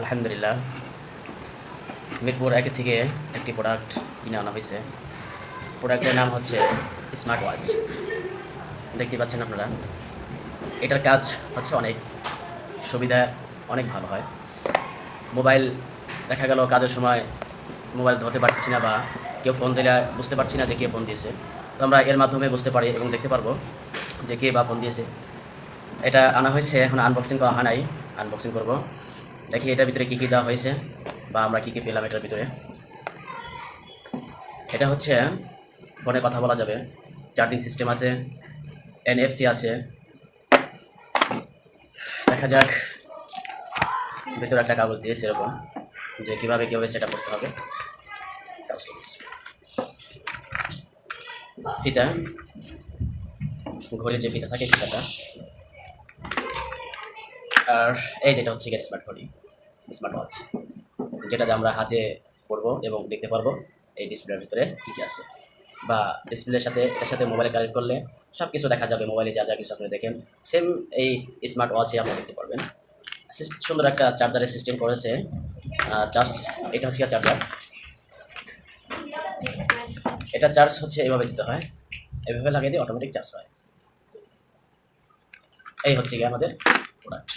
আলহামদুলিল্লাহ। মিরপুর একে থেকে একটি প্রোডাক্ট কিনে আনা হয়েছে। প্রোডাক্টের নাম হচ্ছে স্মার্ট ওয়াচ দেখতে পাচ্ছেন আপনারা? এটার কাজ হচ্ছে অনেক সুবিধা, অনেক ভালো হয়। মোবাইল দেখা গেল কাজের সময় মোবাইল ধরতে পারতেছি না বা কেউ ফোন দিলে বুঝতে পারছি না যে কে ফোন দিয়েছে। তো আমরা এর মাধ্যমে বুঝতে পারি এবং দেখতে পারব যে কে বা ফোন দিয়েছে। এটা আনা হয়েছে, এখন আনবক্সিং করা হয় নাই। আনবক্সিং করব। দেখি এটার ভিতরে কী কী দেওয়া হয়েছে, বা আমরা কী কী পেলাম এটার ভিতরে। এটা হচ্ছে, ফোনে কথা বলা যাবে। চার্জিং সিস্টেম আছে, এনএফসি আছে। দেখা যাক, ভিতরে একটা কাগজ দিয়েছে এরকম, যে কীভাবে কীভাবে সেটা করতে হবে। ফিতা, ঘড়ির যে ফিতা থাকে, ফিতাটা। আর এই যেটা হচ্ছে স্মার্ট ঘড়ি। স্মার্ট ওয়াচ যেটাতে আমরা হাতে পড়ব এবং দেখতে পারব এই ডিসপ্লের ভিতরে কী কী আছে। বা ডিসপ্লের সাথে, এটার সাথে মোবাইলে কানেক্ট করলে সব কিছু দেখা যাবে মোবাইলে যা যা কিছু আপনি দেখেন। সেম এই স্মার্ট ওয়াচে আপনি দেখতে পারবেন। সুন্দর একটা চার্জারের সিস্টেম করেছে। চার্জ এটা হচ্ছে চার্জার এটা চার্জ হচ্ছে এভাবে দিতে হয়। এভাবে লাগিয়ে দিয়ে অটোমেটিক চার্জ হয়। এই হচ্ছে গিয়ে আমাদের প্রোডাক্ট